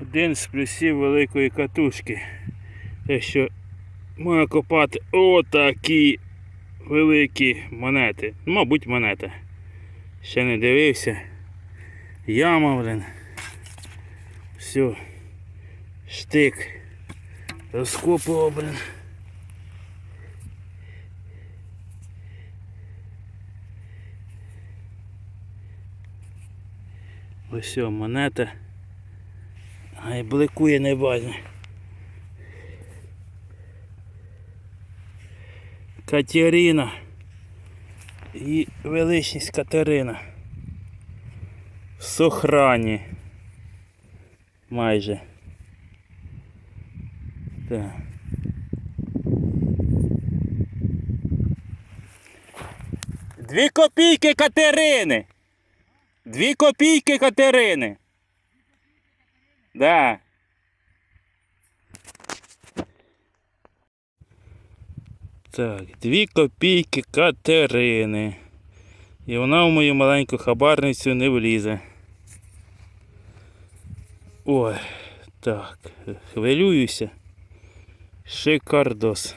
Один з плюсів великої катушки. Те, що можна копати отакі великі монети. Ну, Мабуть, монета. Ще не дивився. Яма, блин. Все. Штик. Розкопував, блин. Ось монета. Ай, бликує не бачу. Катерина і величність Катерина. В сохрані. Майже. Так. Дві копійки Катерини. Дві копійки Катерини. Да. Так, дві копійки Катерини. І вона в мою маленьку хабарницю не влізе. Ой, так, хвилююся. Шикардос.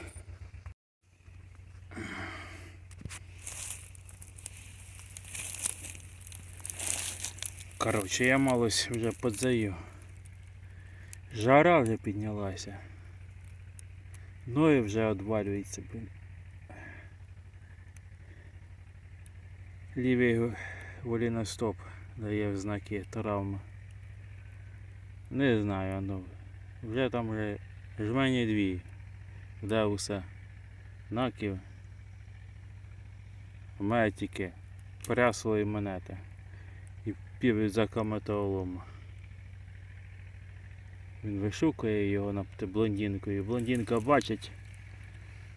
Коротше, я малось вже подзаю. Жара вже піднялася. Ноги вже одвалюється. Лівий воліностоп дає знаки травми. Не знаю, ну. Вже там вже жмені дві. Де усе. Наків. У мене тільки пряслої монети. І пів рюкзака металолому. Він вишукує його над блондинкою. Блондинка бачить,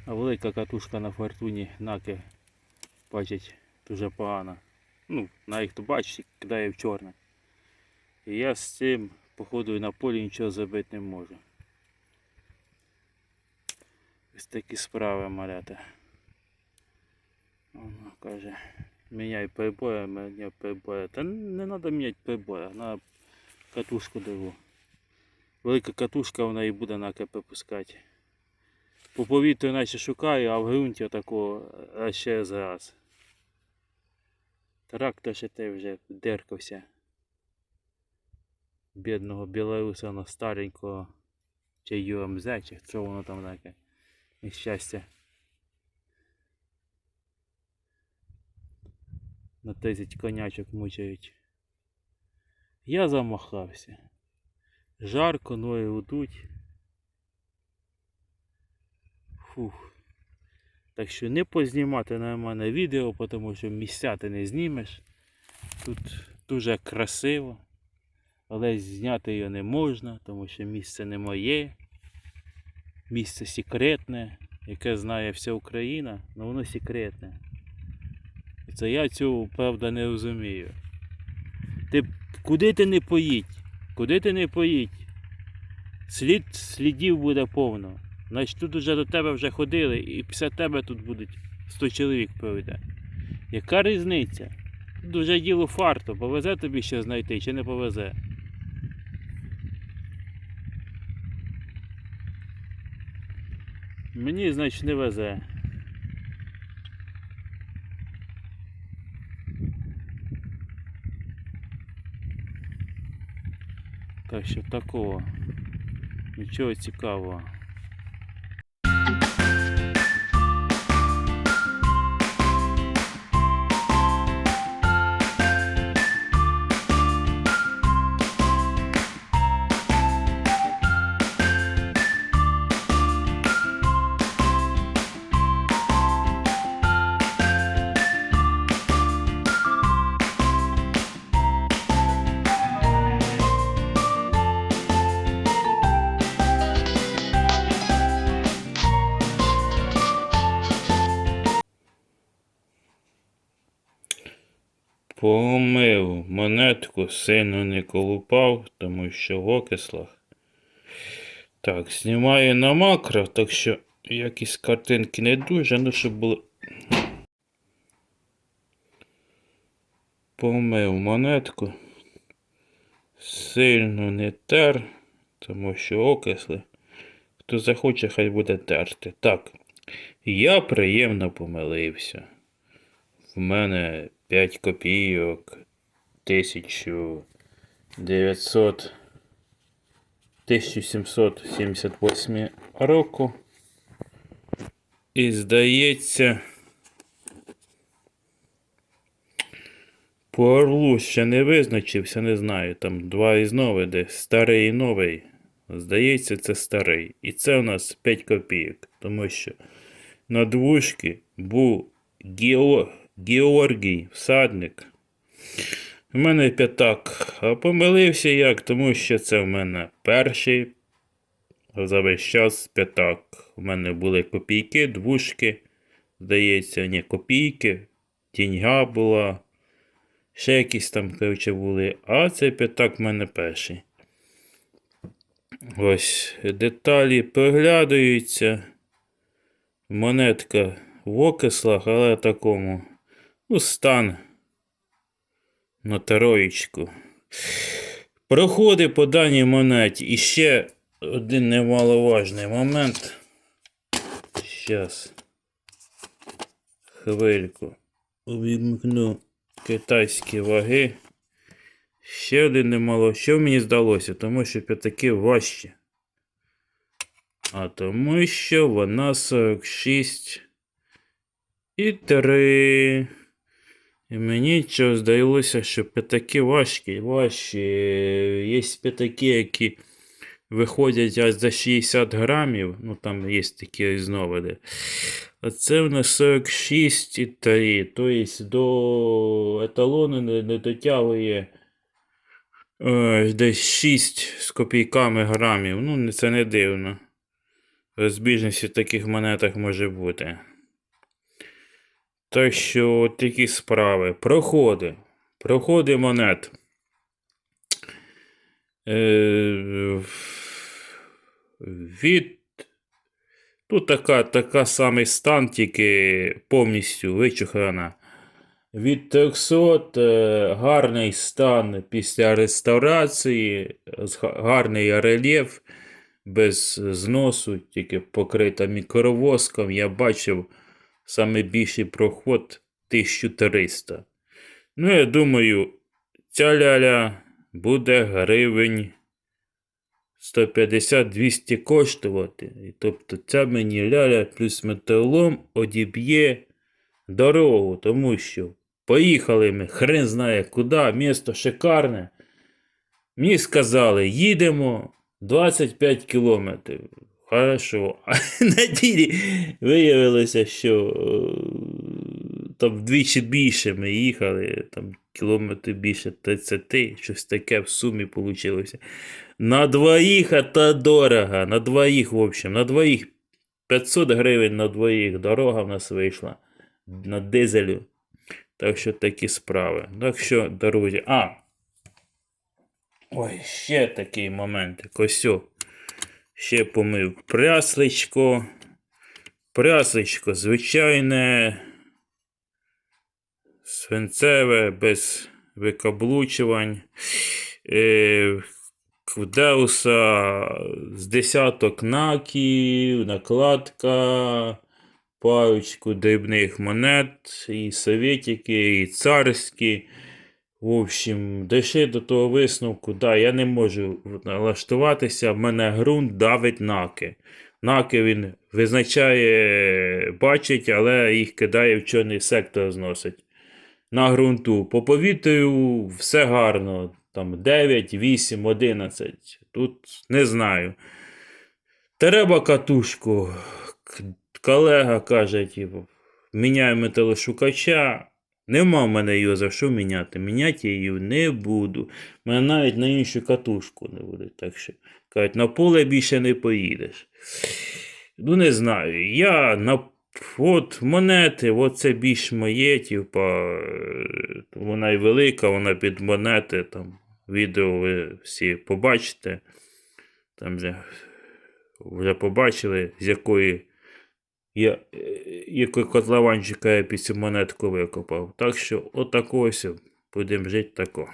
а велика катушка на фортуні наки бачить дуже погано. Ну, на їх то бачить, кидає в чорне. І я з цим, походу, на полі нічого забити не можу. Ось такі справи малята. Вона каже, міняй прибори, міняй прибори. Та не треба міняти прибори, треба катушку диву. Велика катушка вона і буде на КП пускати. По повітрю наче шукаю, а в ґрунті такого ще зараз. Трактор ще те вже деркався. Бідного білоруса на старенького. Чи ЮМЗ, чи що воно там таке. Нещастя. На 30 конячок мучають. Я замахався. Жарко, ноги гудуть. Фух. Так що не познімати на мене відео, тому що місця ти не знімеш. Тут дуже красиво. Але зняти його не можна, тому що місце не моє. Місце секретне, яке знає вся Україна, але воно секретне. І Це я цього, правда, не розумію. Ти куди ти не поїдь? Куди ти не поїдь? Слід, слідів буде повно. Значить тут вже до тебе вже ходили і після тебе тут будуть 100 чоловік пройде. Яка різниця? Тут вже діло фарту, повезе тобі ще знайти чи не повезе. Мені, значить, не везе. Так що такого. Нічого цікавого. Помив монетку, сильно не колупав, тому що в окислах. Так, знімаю на макро, так що якісь картинки не дуже, ну щоб було. Помив монетку. Сильно не тер, тому що окисли. Хто захоче, хай буде терти. Так, я приємно помилився. В мене 5 копійок 1900 1778 року. І здається. По орлу ще не визначився, не знаю. Там два із де старий і новий. Здається, це старий. І це у нас 5 копійок. Тому що на двушки був Гео... Георгій всадник. У мене п'ятак. А помилився як, тому що це в мене перший за весь час п'ятак. У мене були копійки, двушки. Здається, ні, копійки, тіньга була. Ще якісь там, коротше, були. А цей п'ятак в мене перший. Ось деталі проглядаються. Монетка в окислах, але такому. Ну, стан на троєчку. Проходи по даній монеті. І ще один немаловажний момент. Щас. Хвильку. Увімкну китайські ваги. Ще один немало. Що мені здалося? Тому що п'ятаки важчі. А тому що вона 46 і 3. І мені чого здалося, що п'ятаки важкі, важчі. Є п'ятаки, які виходять аж за 60 грамів. Ну там є такі різновиди. А це в нас 46,3. Тобто до еталону не, дотягує е, десь 6 з копійками грамів. Ну, це не дивно. Розбіжність в таких монетах може бути. Так що такі справи. Проходи. Проходи монет. Е, від Тут така, така самий стан, тільки повністю вичухрана. Від 300 е, гарний стан після реставрації, гарний рельєф без зносу, тільки покрита мікровоском. Я бачив саме більший проход 1300. Ну, я думаю, ця ляля буде гривень 150-200 коштувати. І тобто ця мені ляля плюс металолом одіб'є дорогу, тому що поїхали ми, хрен знає куди, місто шикарне. Мені сказали, їдемо 25 кілометрів. Хорошо. А на ділі виявилося, що е, там вдвічі більше ми їхали, там кілометрів більше 30, щось таке в сумі вийшло. На двоїх это дорого. На двоїх, в общем, на двоїх 500 гривень на двоїх дорога в нас вийшла на дизелю. Так що такі справи. Так що, друзі. А. Ой, ще такий момент. Косьо. Ще помив прясличко. Прясличко звичайне. Свинцеве, без викаблучувань. Е, Квдеуса з десяток наків, накладка, парочку дрібних монет, і совєтики, і царські. В общем, дійшли до того висновку, да, я не можу налаштуватися, в мене ґрунт давить наки. Наки він визначає, бачить, але їх кидає в чорний сектор зносить. На ґрунту. По повітрю все гарно. Там 9, 8, 11. Тут не знаю. Треба катушку. Колега каже, типу, міняй металошукача. Нема в мене його за що міняти. Міняти я її не буду. У мене навіть на іншу катушку не буде. Так що, кажуть, на поле більше не поїдеш. Ну, не знаю. Я на от монети, от це більш моє, типа, вона і велика, вона під монети. Там, відео ви всі побачите. Там вже, вже побачили, з якої я, е, який котлованчика я під цю монетку викопав. Так що, отако ось будемо жити тако.